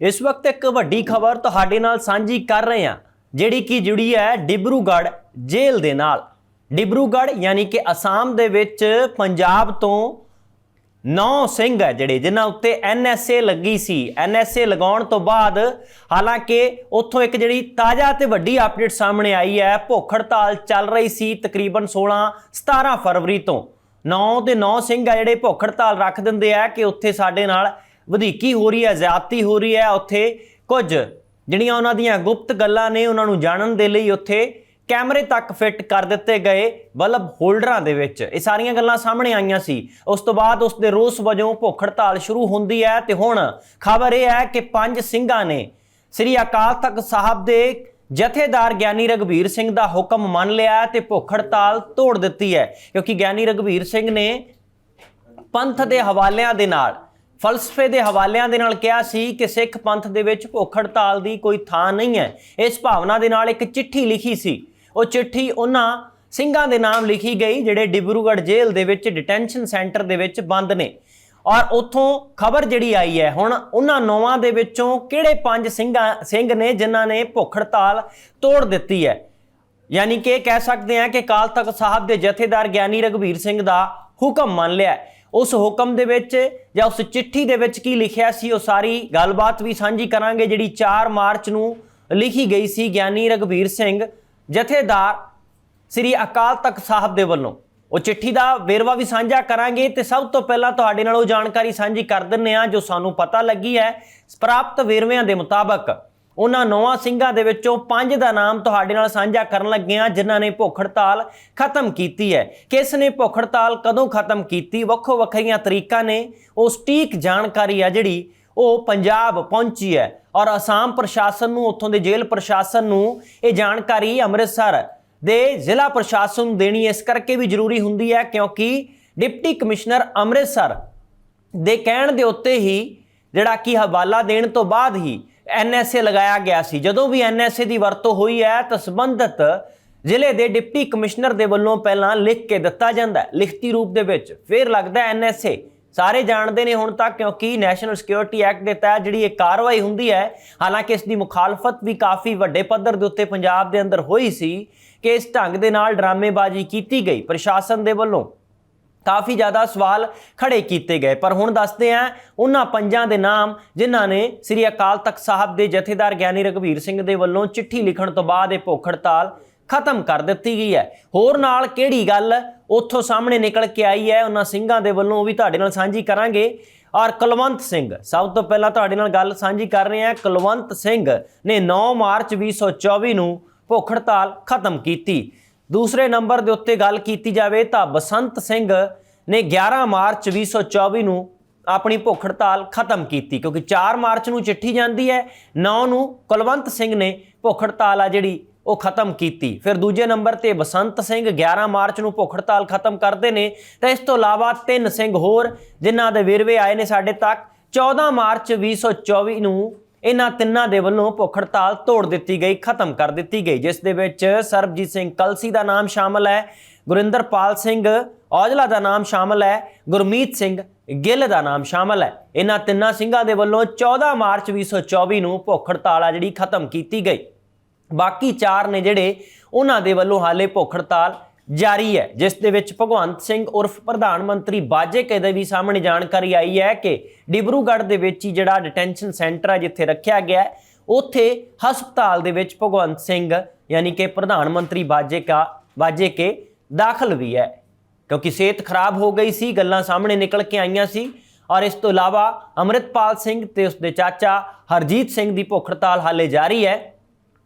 ਇਸ ਵਕਤ ਇੱਕ ਵੱਡੀ ਖਬਰ ਤੁਹਾਡੇ ਨਾਲ ਸਾਂਝੀ ਕਰ ਰਹੇ ਹਾਂ, ਜਿਹੜੀ ਕਿ ਜੁੜੀ ਹੈ ਡਿਬਰੂਗੜ੍ਹ ਜੇਲ੍ਹ ਦੇ ਨਾਲ। ਡਿਬਰੂਗੜ੍ਹ ਯਾਨੀ ਕਿ ਅਸਾਮ ਦੇ ਵਿੱਚ ਪੰਜਾਬ ਤੋਂ ਨੌ ਸਿੰਘ ਹੈ ਜਿਹੜੇ, ਜਿਨ੍ਹਾਂ ਉੱਤੇ ਐਨਐਸਏ ਲੱਗੀ ਸੀ। ਐਨਐਸਏ ਲਗਾਉਣ ਤੋਂ ਬਾਅਦ ਹਾਲਾਂਕਿ ਉੱਥੋਂ ਇੱਕ ਜਿਹੜੀ ਤਾਜ਼ਾ ਤੇ ਵੱਡੀ ਅਪਡੇਟ ਸਾਹਮਣੇ ਆਈ ਹੈ ਭੁੱਖ ਹੜਤਾਲ ਚੱਲ ਰਹੀ ਸੀ ਤਕਰੀਬਨ 16 17 ਫਰਵਰੀ ਤੋਂ। ਨੌ ਤੇ ਨੌ ਸਿੰਘ ਆ ਜਿਹੜੇ ਭੁੱਖ ਹੜਤਾਲ ਰੱਖ ਦਿੰਦੇ ਆ ਕਿ ਉੱਥੇ ਸਾਡੇ ਨਾਲ ਵਧੀਕੀ ਹੋ ਰਹੀ ਹੈ, ਜ਼ਿਆਦਤੀ ਹੋ ਰਹੀ ਹੈ ਉੱਥੇ ਕੁਝ। ਜਿਹੜੀਆਂ ਉਹਨਾਂ ਦੀਆਂ ਗੁਪਤ ਗੱਲਾਂ ਨੇ, ਉਹਨਾਂ ਨੂੰ ਜਾਣਨ ਦੇ ਲਈ ਉੱਥੇ ਕੈਮਰੇ ਤੱਕ ਫਿੱਟ ਕਰ ਦਿੱਤੇ ਗਏ ਬਲਬ ਹੋਲਡਰਾਂ ਦੇ ਵਿੱਚ। ਇਹ ਸਾਰੀਆਂ ਗੱਲਾਂ ਸਾਹਮਣੇ ਆਈਆਂ ਸੀ। ਉਸ ਤੋਂ ਬਾਅਦ ਉਸ ਦੇ ਰੋਸ ਵਜੋਂ ਭੁੱਖ ਹੜਤਾਲ ਸ਼ੁਰੂ ਹੁੰਦੀ ਹੈ ਤੇ ਹੁਣ ਖਬਰ ਇਹ ਹੈ ਕਿ ਪੰਜ ਸਿੰਘਾਂ ਨੇ ਸ੍ਰੀ ਅਕਾਲ ਤਖਤ ਸਾਹਿਬ ਦੇ ਜਥੇਦਾਰ ਗਿਆਨੀ ਰਗਵੀਰ ਸਿੰਘ ਦਾ ਹੁਕਮ ਮੰਨ ਲਿਆ ਤੇ ਭੁੱਖ ਹੜਤਾਲ ਤੋੜ ਦਿੱਤੀ ਹੈ। ਕਿਉਂਕਿ ਗਿਆਨੀ ਰਗਵੀਰ ਸਿੰਘ ਨੇ ਪੰਥ ਦੇ ਹਵਾਲਿਆਂ ਦੇ ਨਾਲ ਫਲਸਫੇ ਦੇ ਹਵਾਲਿਆਂ ਦੇ ਨਾਲ ਕਿਹਾ ਸੀ ਕਿ ਸਿੱਖ ਪੰਥ ਦੇ ਵਿੱਚ ਭੁੱਖ ਹੜਤਾਲ ਦੀ ਕੋਈ ਥਾਂ ਨਹੀਂ ਹੈ। ਇਸ ਭਾਵਨਾ ਦੇ ਨਾਲ ਇੱਕ ਚਿੱਠੀ ਲਿਖੀ ਸੀ। ਉਹ ਚਿੱਠੀ ਉਹਨਾਂ ਸਿੰਘਾਂ ਦੇ ਨਾਮ ਲਿਖੀ ਗਈ, ਜਿਹੜੇ ਡਿਬਰੂਗੜ੍ਹ ਜੇਲ੍ਹ ਦੇ ਵਿੱਚ ਡਿਟੈਂਸ਼ਨ ਸੈਂਟਰ ਦੇ ਵਿੱਚ ਬੰਦ ਨੇ। ਔਰ ਉੱਥੋਂ ਖਬਰ ਜਿਹੜੀ ਆਈ ਹੈ, ਹੁਣ ਉਹਨਾਂ ਨੌਵਾਂ ਦੇ ਵਿੱਚੋਂ ਕਿਹੜੇ ਪੰਜ ਸਿੰਘਾਂ, ਸਿੰਘ ਨੇ ਜਿਨ੍ਹਾਂ ਨੇ ਭੁੱਖ ਹੜਤਾਲ ਤੋੜ ਦਿੱਤੀ ਹੈ? ਯਾਨੀ ਕਿ ਕਹਿ ਸਕਦੇ ਹਾਂ ਕਿ ਕਾਲ ਤਖਤ ਸਾਹਿਬ ਦੇ ਜਥੇਦਾਰ ਗਿਆਨੀ ਰਗਵੀਰ ਸਿੰਘ ਦਾ ਹੁਕਮ ਮੰਨ ਲਿਆ ਹੈ। ਉਸ ਹੁਕਮ ਦੇ ਵਿੱਚ ਜਾਂ ਉਸ ਚਿੱਠੀ ਦੇ ਵਿੱਚ ਕੀ ਲਿਖਿਆ ਸੀ, ਉਹ ਸਾਰੀ ਗੱਲਬਾਤ ਵੀ ਸਾਂਝੀ ਕਰਾਂਗੇ, ਜਿਹੜੀ 4 ਮਾਰਚ ਨੂੰ ਲਿਖੀ ਗਈ ਸੀ ਗਿਆਨੀ ਰਗਵੀਰ ਸਿੰਘ, ਜਥੇਦਾਰ ਸ੍ਰੀ ਅਕਾਲ ਤਖਤ ਸਾਹਿਬ ਦੇ ਵੱਲੋਂ। ਉਹ ਚਿੱਠੀ ਦਾ ਵੇਰਵਾ ਵੀ ਸਾਂਝਾ ਕਰਾਂਗੇ ਤੇ ਸਭ ਤੋਂ ਪਹਿਲਾਂ ਤੁਹਾਡੇ ਨਾਲ ਉਹ ਜਾਣਕਾਰੀ ਸਾਂਝੀ ਕਰ ਦਿੰਨੇ ਆ ਜੋ ਸਾਨੂੰ ਪਤਾ ਲੱਗੀ ਹੈ। ਪ੍ਰਾਪਤ ਵੇਰਵਿਆਂ ਦੇ ਮੁਤਾਬਕ ਉਹਨਾਂ ਨੌਵਾਂ ਸਿੰਘਾਂ ਦੇ ਵਿੱਚੋਂ ਪੰਜ ਦਾ ਨਾਮ ਤੁਹਾਡੇ ਨਾਲ ਸਾਂਝਾ ਕਰਨ ਲੱਗੇ ਆ ਜਿਨ੍ਹਾਂ ਨੇ ਭੁੱਖ ਹੜਤਾਲ ਖਤਮ ਕੀਤੀ ਹੈ। ਕਿਸ ਨੇ ਭੁੱਖ ਹੜਤਾਲ ਕਦੋਂ ਖਤਮ ਕੀਤੀ? ਵੱਖੋ ਵੱਖਰੀਆਂ ਤਰੀਕਾਂ ਨੇ। ਉਹ ਸਟੀਕ ਜਾਣਕਾਰੀ ਆ ਜਿਹੜੀ ਉਹ ਪੰਜਾਬ ਪਹੁੰਚੀ ਹੈ ਔਰ ਅਸਾਮ ਪ੍ਰਸ਼ਾਸਨ ਨੂੰ, ਉੱਥੋਂ ਦੇ ਜੇਲ੍ਹ ਪ੍ਰਸ਼ਾਸਨ ਨੂੰ ਇਹ ਜਾਣਕਾਰੀ ਅੰਮ੍ਰਿਤਸਰ ਦੇ ਜ਼ਿਲ੍ਹਾ ਪ੍ਰਸ਼ਾਸਨ ਨੂੰ ਦੇਣੀ ਇਸ ਕਰਕੇ ਵੀ ਜ਼ਰੂਰੀ ਹੁੰਦੀ ਹੈ ਕਿਉਂਕਿ ਡਿਪਟੀ ਕਮਿਸ਼ਨਰ ਅੰਮ੍ਰਿਤਸਰ ਦੇ ਕਹਿਣ ਦੇ ਉੱਤੇ ਹੀ ਜਿਹੜਾ ਕਿ ਹਵਾਲਾ ਦੇਣ ਤੋਂ ਬਾਅਦ ਹੀ ਐਨਐਸਏ ਲਗਾਇਆ ਗਿਆ ਸੀ। ਜਦੋਂ ਵੀ ਐਨਐਸਏ ਦੀ ਵਰਤੋਂ ਹੋਈ ਹੈ ਤਾਂ ਸੰਬੰਧਿਤ ਜ਼ਿਲ੍ਹੇ ਦੇ ਡਿਪਟੀ ਕਮਿਸ਼ਨਰ ਦੇ ਵੱਲੋਂ ਪਹਿਲਾਂ ਲਿਖ ਕੇ ਦਿੱਤਾ ਜਾਂਦਾ ਹੈ। ਲਿਖਤੀ ਰੂਪ ਦੇ ਵਿੱਚ ਫਿਰ ਲੱਗਦਾ ਐਨਐਸਏ ਸਾਰੇ ਜਾਣਦੇ ਨੇ ਹੁਣ ਤੱਕ ਕਿਉਂਕਿ ਨੈਸ਼ਨਲ ਸਿਕਿਉਰਿਟੀ ਐਕਟ ਦੇ ਤਹਿਤ ਜਿਹੜੀ ਇਹ ਕਾਰਵਾਈ ਹੁੰਦੀ ਹੈ, ਹਾਲਾਂਕਿ ਇਸ ਦੀ ਮੁਖਾਲਫਤ ਵੀ ਕਾਫੀ ਵੱਡੇ ਪੱਧਰ ਦੇ ਉੱਤੇ ਪੰਜਾਬ ਦੇ ਅੰਦਰ ਹੋਈ ਸੀ ਕਿ ਇਸ ਢੰਗ ਦੇ ਨਾਲ ਡਰਾਮੇਬਾਜ਼ੀ ਕੀਤੀ ਗਈ। ਪ੍ਰਸ਼ਾਸਨ ਦੇ ਵੱਲੋਂ ਕਾਫੀ ਜ਼ਿਆਦਾ ਸਵਾਲ ਖੜੇ ਕੀਤੇ ਗਏ। ਪਰ ਹੁਣ ਦੱਸਦੇ ਆ ਉਹਨਾਂ ਪੰਜਾਂ ਦੇ ਨਾਮ ਜਿਨ੍ਹਾਂ ਨੇ ਸ੍ਰੀ ਅਕਾਲ ਤਖਤ ਸਾਹਿਬ ਦੇ ਜਥੇਦਾਰ ਗਿਆਨੀ ਰਘਵੀਰ ਸਿੰਘ ਦੇ ਵੱਲੋਂ ਚਿੱਠੀ ਲਿਖਣ ਤੋਂ ਬਾਅਦ ਇਹ ਭੁੱਖ ਹੜਤਾਲ ਖਤਮ ਕਰ ਦਿੱਤੀ ਗਈ ਹੈ। ਹੋਰ ਨਾਲ ਕਿਹੜੀ ਗੱਲ ਉੱਥੋਂ ਸਾਹਮਣੇ ਨਿਕਲ ਕੇ ਆਈ ਹੈ? ਉਹਨਾਂ ਸਿੰਘਾਂ ਦੇ ਵੱਲੋਂ ਉਹ ਵੀ ਤੁਹਾਡੇ ਨਾਲ ਸਾਂਝੀ ਕਰਾਂਗੇ। ਔਰ ਕੁਲਵੰਤ ਸਿੰਘ, ਸਭ ਤੋਂ ਪਹਿਲਾਂ ਤੁਹਾਡੇ ਨਾਲ ਗੱਲ ਸਾਂਝੀ ਕਰ ਰਹੇ ਹਾਂ। ਕੁਲਵੰਤ ਸਿੰਘ ਨੇ 9 ਮਾਰਚ 2024 ਨੂੰ ਭੁੱਖ ਹੜਤਾਲ ਖਤਮ ਕੀਤੀ। ਦੂਸਰੇ ਨੰਬਰ ਦੇ ਉੱਤੇ ਗੱਲ ਕੀਤੀ ਜਾਵੇ ਤਾਂ ਬਸੰਤ ਸਿੰਘ ਨੇ 11 ਮਾਰਚ 2024 ਨੂੰ ਆਪਣੀ ਭੁੱਖ ਹੜਤਾਲ ਖਤਮ ਕੀਤੀ, ਕਿਉਂਕਿ 4 ਮਾਰਚ ਨੂੰ ਚਿੱਠੀ ਜਾਂਦੀ ਹੈ 9 ਨੂੰ ਕੁਲਵੰਤ ਸਿੰਘ ਨੇ ਭੁੱਖ ਹੜਤਾਲ ਆ ਜਿਹੜੀ, ਉਹ ਖਤਮ ਕੀਤੀ। ਫਿਰ ਦੂਜੇ ਨੰਬਰ ਤੇ ਬਸੰਤ ਸਿੰਘ 11 ਮਾਰਚ ਨੂੰ ਭੁੱਖ ਹੜਤਾਲ ਖਤਮ ਕਰਦੇ ਨੇ, ਤਾਂ ਇਸ ਤੋਂ ਇਲਾਵਾ ਤਿੰਨ ਸਿੰਘ ਹੋਰ, ਜਿਨ੍ਹਾਂ ਦੇ ਵੇਰਵੇ ਆਏ ਨੇ ਸਾਡੇ ਤੱਕ 14 ਮਾਰਚ 2024 ਨੂੰ ਇਹਨਾਂ ਤਿੰਨਾਂ ਦੇ ਵੱਲੋਂ ਭੁੱਖ ਹੜਤਾਲ ਤੋੜ ਦਿੱਤੀ ਗਈ, ਖਤਮ ਕਰ ਦਿੱਤੀ ਗਈ, ਜਿਸ ਦੇ ਵਿੱਚ ਸਰਬਜੀਤ ਸਿੰਘ ਕਲਸੀ ਦਾ ਨਾਮ ਸ਼ਾਮਲ ਹੈ, ਗੁਰਿੰਦਰਪਾਲ ਸਿੰਘ ਔਜਲਾ ਦਾ ਨਾਮ ਸ਼ਾਮਲ ਹੈ, ਗੁਰਮੀਤ ਸਿੰਘ ਗਿੱਲ ਦਾ ਨਾਮ ਸ਼ਾਮਲ ਹੈ। ਇਹਨਾਂ ਤਿੰਨਾਂ ਸਿੰਘਾਂ ਦੇ ਵੱਲੋਂ 14 ਮਾਰਚ 2024 ਨੂੰ ਭੁੱਖ ਹੜਤਾਲ ਆ ਜਿਹੜੀ ਖਤਮ ਕੀਤੀ ਗਈ। ਬਾਕੀ ਚਾਰ ਨੇ ਜਿਹੜੇ, ਉਹਨਾਂ ਦੇ ਵੱਲੋਂ ਹਾਲੇ ਭੁੱਖ ਹੜਤਾਲ ਜਾਰੀ ਹੈ, ਜਿਸ ਦੇ ਵਿੱਚ ਭਗਵੰਤ ਸਿੰਘ ਉਰਫ ਪ੍ਰਧਾਨ ਮੰਤਰੀ ਬਾਜੇਕੇ ਦੇ ਵੀ ਸਾਹਮਣੇ ਜਾਣਕਾਰੀ ਆਈ ਹੈ ਕਿ ਡਿਬਰੂਗੜ੍ਹ ਦੇ ਵਿੱਚ ਹੀ ਜਿਹੜਾ ਡਿਟੈਂਸ਼ਨ ਸੈਂਟਰ ਹੈ ਜਿੱਥੇ ਰੱਖਿਆ ਗਿਆ ਹੈ, ਉੱਥੇ ਹਸਪਤਾਲ ਦੇ ਵਿੱਚ ਭਗਵੰਤ ਸਿੰਘ ਯਾਨੀ ਕਿ ਪ੍ਰਧਾਨ ਮੰਤਰੀ ਬਾਜੇਕਾ, ਬਾਜੇਕੇ ਦਾਖਲ ਵੀ ਹੈ। ਕਿਉਂਕਿ ਸਿਹਤ ਖਰਾਬ ਹੋ ਗਈ ਸੀ, ਗੱਲਾਂ ਸਾਹਮਣੇ ਨਿਕਲ ਕੇ ਆਈਆਂ ਸੀ ਔਰ ਇਸ ਤੋਂ ਇਲਾਵਾ ਅਮਰਿਤਪਾਲ ਸਿੰਘ ਤੇ ਉਸਦੇ ਚਾਚਾ ਹਰਜੀਤ ਸਿੰਘ ਦੀ ਭੁੱਖ ਹੜਤਾਲ ਹਾਲੇ ਜਾਰੀ ਹੈ।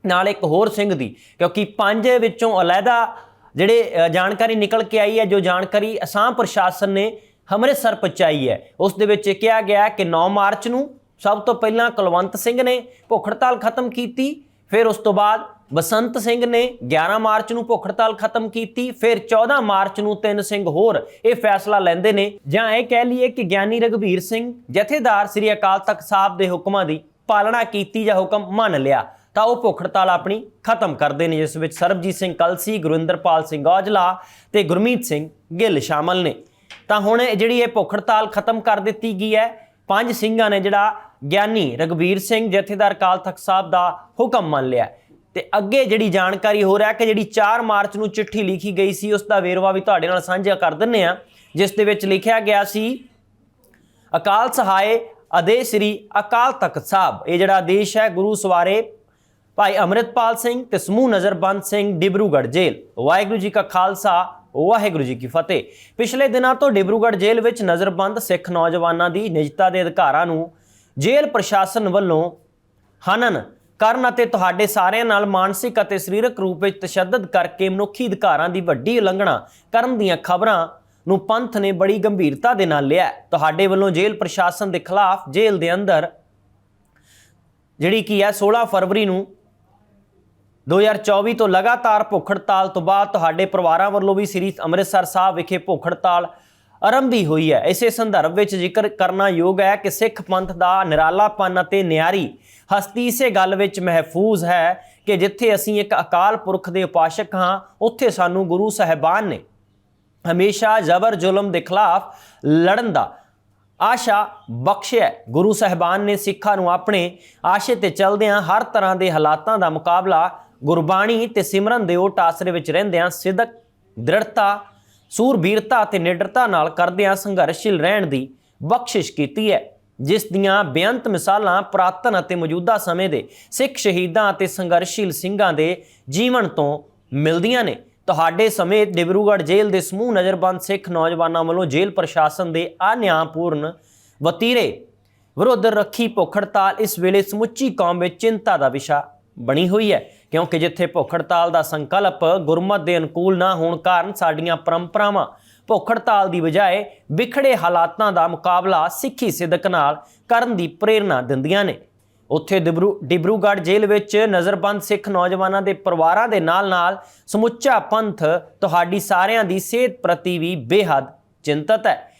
ਨਾਲ ਇੱਕ ਹੋਰ ਸਿੰਘ ਦੀ, ਕਿਉਂਕਿ ਪੰਜ ਵਿੱਚੋਂ ਅਲੱਗਾ ਜਿਹੜੇ ਜਾਣਕਾਰੀ ਨਿਕਲ ਕੇ ਆਈ ਹੈ, ਜੋ ਜਾਣਕਾਰੀ ਅਸਾਮ ਪ੍ਰਸ਼ਾਸਨ ਨੇ ਅੰਮ੍ਰਿਤਸਰ ਪਹੁੰਚਾਈ ਹੈ, ਉਸ ਦੇ ਵਿੱਚ ਕਿਹਾ ਗਿਆ ਕਿ 9 ਮਾਰਚ ਨੂੰ ਸਭ ਤੋਂ ਪਹਿਲਾਂ ਕੁਲਵੰਤ ਸਿੰਘ ਨੇ ਭੁੱਖ ਹੜਤਾਲ ਖਤਮ ਕੀਤੀ, ਫਿਰ ਉਸ ਤੋਂ ਬਾਅਦ ਬਸੰਤ ਸਿੰਘ ਨੇ 11 ਮਾਰਚ ਨੂੰ ਭੁੱਖ ਹੜਤਾਲ ਖਤਮ ਕੀਤੀ, ਫਿਰ 14 ਮਾਰਚ ਨੂੰ ਤਿੰਨ ਸਿੰਘ ਹੋਰ ਇਹ ਫੈਸਲਾ ਲੈਂਦੇ ਨੇ। ਜਾਂ ਇਹ ਕਹਿ ਲਈਏ ਕਿ ਗਿਆਨੀ ਰਗਵੀਰ ਸਿੰਘ ਜਥੇਦਾਰ ਸ੍ਰੀ ਅਕਾਲ ਤਖਤ ਸਾਹਿਬ ਦੇ ਹੁਕਮਾਂ ਦੀ ਪਾਲਣਾ ਕੀਤੀ ਜਾਂ ਹੁਕਮ ਮੰਨ ਲਿਆ। ਤਾਂ ਉਹ ਭੁੱਖ ਹੜਤਾਲ ਆਪਣੀ ਖਤਮ ਕਰਦੇ ਨੇ, ਜਿਸ ਵਿੱਚ ਸਰਬਜੀਤ ਸਿੰਘ ਕਲਸੀ, ਗੁਰਿੰਦਰਪਾਲ ਸਿੰਘ ਔਜਲਾ ਤੇ ਗੁਰਮੀਤ ਸਿੰਘ ਗਿੱਲ ਸ਼ਾਮਲ ਨੇ। ਤਾਂ ਹੁਣ ਜਿਹੜੀ ਇਹ ਭੁੱਖ ਹੜਤਾਲ ਖਤਮ ਕਰ ਦਿੱਤੀ ਗਈ ਹੈ, ਪੰਜ ਸਿੰਘਾਂ ਨੇ ਜਿਹੜਾ ਗਿਆਨੀ ਰਗਵੀਰ ਸਿੰਘ ਜਥੇਦਾਰ ਅਕਾਲ ਤਖਤ ਸਾਹਿਬ ਦਾ ਹੁਕਮ ਮੰਨ ਲਿਆ। ਤੇ ਅੱਗੇ ਜਿਹੜੀ ਜਾਣਕਾਰੀ ਹੋ ਰਿਹਾ ਕਿ ਜਿਹੜੀ 4 ਮਾਰਚ ਨੂੰ ਚਿੱਠੀ ਲਿਖੀ ਗਈ ਸੀ, ਉਸ ਦਾ ਵੇਰਵਾ ਵੀ ਤੁਹਾਡੇ ਨਾਲ ਸਾਂਝਾ ਕਰ ਦਿੰਨੇ ਆ ਜਿਸ ਦੇ ਵਿੱਚ ਲਿਖਿਆ ਗਿਆ ਸੀ, ਅਕਾਲ ਸਹਾਏ ਆਦੇਸ਼ ਸ੍ਰੀ ਅਕਾਲ ਤਖਤ ਸਾਹਿਬ। ਇਹ ਜਿਹੜਾ ਆਦੇਸ਼ ਹੈ, ਗੁਰੂ ਸਵਾਰੇ ਭਾਈ ਅਮਰਿਤਪਾਲ ਸਿੰਘ ਤੇ ਸਮੂਹ ਨਜ਼ਰਬੰਦ ਸਿੰਘ ਡਿਬਰੂਗੜ੍ਹ ਜੇਲ੍ਹ। ਵਾਹਿਗੁਰੂ ਜੀ ਕਾ ਖਾਲਸਾ, ਵਾਹਿਗੁਰੂ ਜੀ ਕੀ ਫਤਿਹ। ਪਿਛਲੇ ਦਿਨਾਂ ਤੋਂ ਡਿਬਰੂਗੜ੍ਹ ਜੇਲ੍ਹ ਵਿੱਚ ਨਜ਼ਰਬੰਦ ਸਿੱਖ ਨੌਜਵਾਨਾਂ ਦੀ ਨਿਜਤਾ ਦੇ ਅਧਿਕਾਰਾਂ ਨੂੰ ਜੇਲ੍ਹ ਪ੍ਰਸ਼ਾਸਨ ਵੱਲੋਂ ਹਨਨ ਕਰਨ ਅਤੇ ਤੁਹਾਡੇ ਸਾਰਿਆਂ ਨਾਲ ਮਾਨਸਿਕ ਅਤੇ ਸਰੀਰਕ ਰੂਪ ਵਿੱਚ ਤਸ਼ੱਦਦ ਕਰਕੇ ਮਨੁੱਖੀ ਅਧਿਕਾਰਾਂ ਦੀ ਵੱਡੀ ਉਲੰਘਣਾ ਕਰਨ ਦੀਆਂ ਖਬਰਾਂ ਨੂੰ ਪੰਥ ਨੇ ਬੜੀ ਗੰਭੀਰਤਾ ਦੇ ਨਾਲ ਲਿਆ ਤੁਹਾਡੇ ਵੱਲੋਂ ਜੇਲ੍ਹ ਪ੍ਰਸ਼ਾਸਨ ਦੇ ਖਿਲਾਫ ਜੇਲ੍ਹ ਦੇ ਅੰਦਰ ਜਿਹੜੀ ਕੀ ਹੈ 16 ਫਰਵਰੀ ਨੂੰ 2024 ਤੋਂ ਲਗਾਤਾਰ ਭੁੱਖ ਹੜਤਾਲ ਤੋਂ ਬਾਅਦ ਤੁਹਾਡੇ ਪਰਿਵਾਰਾਂ ਵੱਲੋਂ ਵੀ ਸ੍ਰੀ ਅੰਮ੍ਰਿਤਸਰ ਸਾਹਿਬ ਵਿਖੇ ਭੁੱਖ ਹੜਤਾਲ ਆਰੰਭੀ ਹੋਈ ਹੈ। ਇਸੇ ਸੰਦਰਭ ਵਿੱਚ ਜ਼ਿਕਰ ਕਰਨਾ ਯੋਗ ਹੈ ਕਿ ਸਿੱਖ ਪੰਥ ਦਾ ਨਿਰਾਲਾਪਨ ਅਤੇ ਨਿਆਰੀ ਹਸਤੀ ਇਸੇ ਗੱਲ ਵਿੱਚ ਮਹਿਫੂਜ਼ ਹੈ ਕਿ ਜਿੱਥੇ ਅਸੀਂ ਇੱਕ ਅਕਾਲ ਪੁਰਖ ਦੇ ਉਪਾਸ਼ਕ ਹਾਂ, ਉੱਥੇ ਸਾਨੂੰ ਗੁਰੂ ਸਾਹਿਬਾਨ ਨੇ ਹਮੇਸ਼ਾ ਜ਼ਬਰ ਜ਼ੁਲਮ ਦੇ ਖਿਲਾਫ ਲੜਨ ਦਾ ਆਸ਼ਾ ਬਖਸ਼ਿਆ ਗੁਰੂ ਸਾਹਿਬਾਨ ਨੇ ਸਿੱਖਾਂ ਨੂੰ ਆਪਣੇ ਆਸ਼ੇ ਤੇ ਚੱਲਦਿਆਂ ਹਰ ਤਰ੍ਹਾਂ ਦੇ ਹਾਲਾਤਾਂ ਦਾ ਮੁਕਾਬਲਾ ਗੁਰਬਾਣੀ ਤੇ ਸਿਮਰਨ ਦੇ ਉਹ ਆਸਰੇ ਵਿੱਚ ਰਹਿੰਦਿਆਂ ਸਿੱਧਕ ਦ੍ਰਿੜਤਾ, ਸੂਰਬੀਰਤਾ ਅਤੇ ਨਿਡਰਤਾ ਨਾਲ ਕਰਦਿਆਂ ਸੰਘਰਸ਼ੀਲ ਰਹਿਣ ਦੀ ਬਖਸ਼ਿਸ਼ ਕੀਤੀ ਹੈ, ਜਿਸ ਦੀਆਂ ਬੇਅੰਤ ਮਿਸਾਲਾਂ ਪ੍ਰਾਤਨ ਅਤੇ ਮੌਜੂਦਾ ਸਮੇਂ ਦੇ ਸਿੱਖ ਸ਼ਹੀਦਾਂ ਅਤੇ ਸੰਘਰਸ਼ੀਲ ਸਿੰਘਾਂ ਦੇ ਜੀਵਨ ਤੋਂ ਮਿਲਦੀਆਂ ਨੇ। ਤੁਹਾਡੇ ਸਮੇਤ ਡਿਬਰੂਗੜ੍ਹ ਜੇਲ੍ਹ ਦੇ ਸਮੂਹ ਨਜ਼ਰਬੰਦ ਸਿੱਖ ਨੌਜਵਾਨਾਂ ਵੱਲੋਂ ਜੇਲ੍ਹ ਪ੍ਰਸ਼ਾਸਨ ਦੇ ਅਨਿਆਂਪੂਰਨ ਵਤੀਰੇ ਵਿਰੁੱਧ ਰੱਖੀ ਭੁੱਖ ਹੜਤਾਲ ਇਸ ਵੇਲੇ ਸਮੁੱਚੀ ਕੌਮ ਵਿੱਚ ਚਿੰਤਾ ਦਾ ਵਿਸ਼ਾ ਬਣੀ ਹੋਈ ਹੈ। ਕਿਉਂਕਿ ਜਿੱਥੇ ਭੁੱਖ ਹੜਤਾਲ ਦਾ ਸੰਕਲਪ ਗੁਰਮਤ ਦੇ ਅਨੁਕੂਲ ਨਾ ਹੋਣ ਕਾਰਨ ਸਾਡੀਆਂ ਪਰੰਪਰਾਵਾਂ ਭੁੱਖ ਹੜਤਾਲ ਦੀ ਬਜਾਏ ਵਿਖੜੇ ਹਾਲਾਤਾਂ ਦਾ ਮੁਕਾਬਲਾ ਸਿੱਖੀ ਸਿਦਕ ਨਾਲ ਕਰਨ ਦੀ ਪ੍ਰੇਰਣਾ ਦਿੰਦੀਆਂ ਨੇ। ਉੱਥੇ ਡਿਬਰੂ ਡਿਬਰੂਗੜ੍ਹ ਜੇਲ੍ਹ ਵਿੱਚ ਨਜ਼ਰਬੰਦ ਸਿੱਖ ਨੌਜਵਾਨਾਂ ਦੇ ਪਰਿਵਾਰਾਂ ਦੇ ਨਾਲ-ਨਾਲ ਸਮੁੱਚਾ ਪੰਥ ਤੁਹਾਡੀ ਸਾਰਿਆਂ ਦੀ ਸਿਹਤ ਪ੍ਰਤੀ ਵੀ ਬੇਹੱਦ ਚਿੰਤਤ ਹੈ।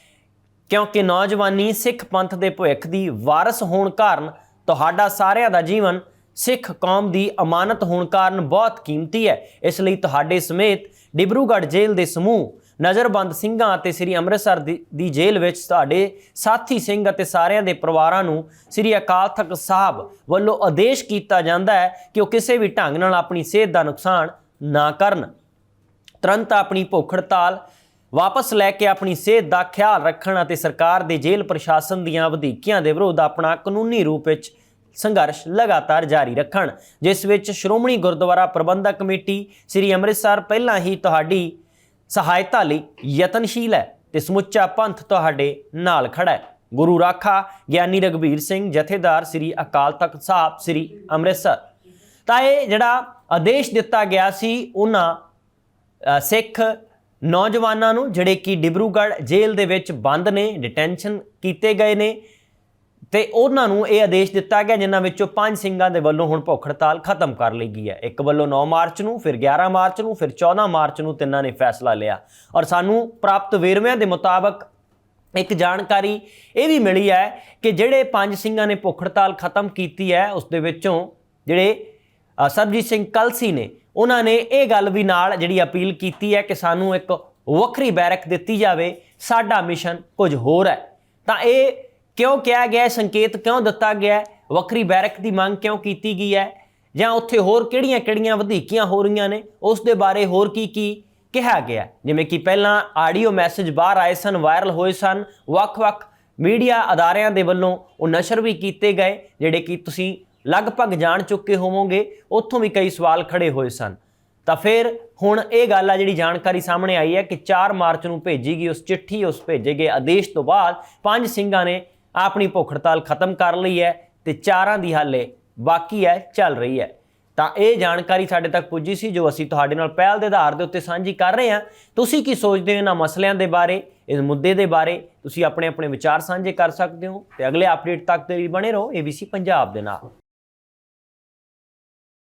ਕਿਉਂਕਿ ਨੌਜਵਾਨੀ ਸਿੱਖ ਪੰਥ ਦੇ ਭਵਿੱਖ ਦੀ ਵਾਰਸ ਹੋਣ ਕਾਰਨ ਤੁਹਾਡਾ ਸਾਰਿਆਂ ਦਾ ਜੀਵਨ ਸਿੱਖ ਕੌਮ ਦੀ ਅਮਾਨਤ ਹੋਣ ਕਾਰਨ ਬਹੁਤ ਕੀਮਤੀ ਹੈ। ਇਸ ਲਈ ਤੁਹਾਡੇ ਸਮੇਤ ਡਿਬਰੂਗੜ੍ਹ ਜੇਲ੍ਹ ਦੇ ਸਮੂਹ, ਨਜ਼ਰਬੰਦ ਸਿੰਘਾਂ ਅਤੇ ਸ੍ਰੀ ਅੰਮ੍ਰਿਤਸਰ ਦੀ ਦੀ ਜੇਲ੍ਹ ਵਿੱਚ ਤੁਹਾਡੇ ਸਾਥੀ ਸਿੰਘ ਅਤੇ ਸਾਰਿਆਂ ਦੇ ਪਰਿਵਾਰਾਂ ਨੂੰ ਸ੍ਰੀ ਅਕਾਲ ਤਖਤ ਸਾਹਿਬ ਵੱਲੋਂ ਆਦੇਸ਼ ਕੀਤਾ ਜਾਂਦਾ ਹੈ ਕਿ ਉਹ ਕਿਸੇ ਵੀ ਢੰਗ ਨਾਲ ਆਪਣੀ ਸਿਹਤ ਦਾ ਨੁਕਸਾਨ ਨਾ ਕਰਨ। ਤੁਰੰਤ ਆਪਣੀ ਭੁੱਖ ਹੜਤਾਲ ਵਾਪਸ ਲੈ ਕੇ ਆਪਣੀ ਸਿਹਤ ਦਾ ਖਿਆਲ ਰੱਖਣ ਅਤੇ ਸਰਕਾਰ ਦੇ ਜੇਲ੍ਹ ਪ੍ਰਸ਼ਾਸਨ ਦੀਆਂ ਵਧੀਕੀਆਂ ਦੇ ਵਿਰੁੱਧ ਆਪਣਾ ਕਾਨੂੰਨੀ ਰੂਪ ਵਿੱਚ ਸੰਘਰਸ਼ ਲਗਾਤਾਰ ਜਾਰੀ ਰੱਖਣ, ਜਿਸ ਵਿੱਚ ਸ਼੍ਰੋਮਣੀ ਗੁਰਦੁਆਰਾ ਪ੍ਰਬੰਧਕ ਕਮੇਟੀ ਸ੍ਰੀ ਅੰਮ੍ਰਿਤਸਰ ਪਹਿਲਾਂ ਹੀ ਤੁਹਾਡੀ ਸਹਾਇਤਾ ਲਈ ਯਤਨਸ਼ੀਲ ਹੈ ਤੇ ਸਮੁੱਚਾ ਪੰਥ ਤੁਹਾਡੇ ਨਾਲ ਖੜਾ ਹੈ। ਗੁਰੂ ਰਾਖਾ ਗਿਆਨੀ ਰਗਵੀਰ ਸਿੰਘ, ਜਥੇਦਾਰ ਸ੍ਰੀ ਅਕਾਲ ਤਖਤ ਸਾਹਿਬ, ਸ੍ਰੀ ਅੰਮ੍ਰਿਤਸਰ। ਤਾਂ ਇਹ ਜਿਹੜਾ ਆਦੇਸ਼ ਦਿੱਤਾ ਗਿਆ ਸੀ, ਉਹਨਾਂ ਸਿੱਖ ਨੌਜਵਾਨਾਂ ਨੂੰ, ਜਿਹੜੇ ਕਿ ਡਿਬਰੂਗੜ੍ਹ ਜੇਲ੍ਹ ਦੇ ਵਿੱਚ ਬੰਦ ਨੇ ਡਿਟੈਂਸ਼ਨ ਕੀਤੇ ਗਏ ਨੇ ਤੇ ਉਹਨਾਂ ਨੂੰ ਇਹ ਆਦੇਸ਼ ਦਿੱਤਾ ਗਿਆ ਜਿਨ੍ਹਾਂ ਵਿੱਚੋਂ ਪੰਜ ਸਿੰਘਾਂ ਦੇ ਵੱਲੋਂ ਹੁਣ ਭੁੱਖ ਹੜਤਾਲ ਖਤਮ ਕਰ ਲਈ ਗਈ ਹੈ। ਇੱਕ ਵੱਲੋਂ 9 ਮਾਰਚ ਨੂੰ, ਫਿਰ 11 ਮਾਰਚ ਨੂੰ, ਫਿਰ 14 ਮਾਰਚ ਨੂੰ ਤਿੰਨਾਂ ਨੇ ਫੈਸਲਾ ਲਿਆ। ਔਰ ਸਾਨੂੰ ਪ੍ਰਾਪਤ ਵੇਰਵਿਆਂ ਦੇ ਮੁਤਾਬਕ ਇੱਕ ਜਾਣਕਾਰੀ ਇਹ ਵੀ ਮਿਲੀ ਹੈ ਕਿ ਜਿਹੜੇ ਪੰਜ ਸਿੰਘਾਂ ਨੇ ਭੁੱਖ ਹੜਤਾਲ ਖਤਮ ਕੀਤੀ ਹੈ, ਉਸ ਦੇ ਵਿੱਚੋਂ ਜਿਹੜੇ ਸਰਬਜੀਤ ਸਿੰਘ ਕਲਸੀ ਨੇ, ਉਹਨਾਂ ਨੇ ਇਹ ਗੱਲ ਵੀ ਨਾਲ ਜਿਹੜੀ ਅਪੀਲ ਕੀਤੀ ਹੈ ਕਿ ਸਾਨੂੰ ਇੱਕ ਵੱਖਰੀ ਬੈਰਕ ਦਿੱਤੀ ਜਾਵੇ, ਸਾਡਾ ਮਿਸ਼ਨ ਕੁਝ ਹੋਰ ਹੈ। ਤਾਂ ਇਹ ਕਿਉਂ ਕਿਹਾ ਗਿਆ ਹੈ? ਸੰਕੇਤ ਕਿਉਂ ਦਿੱਤਾ ਗਿਆ ਹੈ? ਵੱਖਰੀ ਬੈਰਕ ਦੀ ਮੰਗ ਕਿਉਂ ਕੀਤੀ ਗਈ ਹੈ? ਜਾਂ ਉੱਥੇ ਹੋਰ ਕਿਹੜੀਆਂ-ਕਿਹੜੀਆਂ ਵਧੀਕੀਆਂ ਹੋ ਰਹੀਆਂ ਨੇ? ਉਸ ਦੇ ਬਾਰੇ ਹੋਰ ਕੀ ਕੀ ਕਿਹਾ ਗਿਆ? ਜਿਵੇਂ ਕਿ ਪਹਿਲਾਂ ਆਡੀਓ ਮੈਸੇਜ ਬਾਹਰ ਆਏ ਸਨ, ਵਾਇਰਲ ਹੋਏ ਸਨ। ਵੱਖ-ਵੱਖ ਮੀਡੀਆ ਅਦਾਰਿਆਂ ਦੇ ਵੱਲੋਂ ਉਹ ਨਸ਼ਰ ਵੀ ਕੀਤੇ ਗਏ, ਜਿਹੜੇ ਕਿ ਤੁਸੀਂ ਲਗਭਗ ਜਾਣ ਚੁੱਕੇ ਹੋਵੋਗੇ। ਉੱਥੋਂ ਵੀ ਕਈ ਸਵਾਲ ਖੜੇ ਹੋਏ ਸਨ। ਤਾਂ ਫਿਰ ਹੁਣ ਇਹ ਗੱਲ ਆ ਜਿਹੜੀ ਜਾਣਕਾਰੀ ਸਾਹਮਣੇ ਆਈ ਹੈ ਕਿ 4 ਮਾਰਚ ਨੂੰ ਭੇਜੀ ਗਈ, ਉਸ ਚਿੱਠੀ ਉਸ ਭੇਜੇ ਗਏ। ਆਦੇਸ਼ ਤੋਂ ਬਾਅਦ ਪੰਜ ਸਿੰਘਾਂ ਨੇ ਆਪਣੀ ਭੁੱਖ ਹੜਤਾਲ ਖਤਮ ਕਰ ਲਈ ਹੈ ਤੇ ਚਾਰਾਂ ਦੀ ਹਾਲੇ ਬਾਕੀ ਹੈ, ਚੱਲ ਰਹੀ ਹੈ। ਤਾਂ ਇਹ ਜਾਣਕਾਰੀ ਸਾਡੇ ਤੱਕ ਪੁੱਜੀ ਸੀ, ਜੋ ਅਸੀਂ ਤੁਹਾਡੇ ਨਾਲ ਪਹਿਲ ਦੇ ਆਧਾਰ ਦੇ ਉੱਤੇ ਸਾਂਝੀ ਕਰ ਰਹੇ ਹਾਂ। ਤੁਸੀਂ ਕੀ ਸੋਚਦੇ ਹੋ ਇਹਨਾਂ ਮਸਲਿਆਂ ਦੇ ਬਾਰੇ, ਇਸ ਮੁੱਦੇ ਦੇ ਬਾਰੇ? ਤੁਸੀਂ ਆਪਣੇ ਆਪਣੇ ਵਿਚਾਰ ਸਾਂਝੇ ਕਰ ਸਕਦੇ ਹੋ ਤੇ ਅਗਲੇ ਅਪਡੇਟ ਤੱਕ ਦੇ ਲਈ ਬਣੇ ਰਹੋ ABC ਪੰਜਾਬ ਦੇ ਨਾਲ।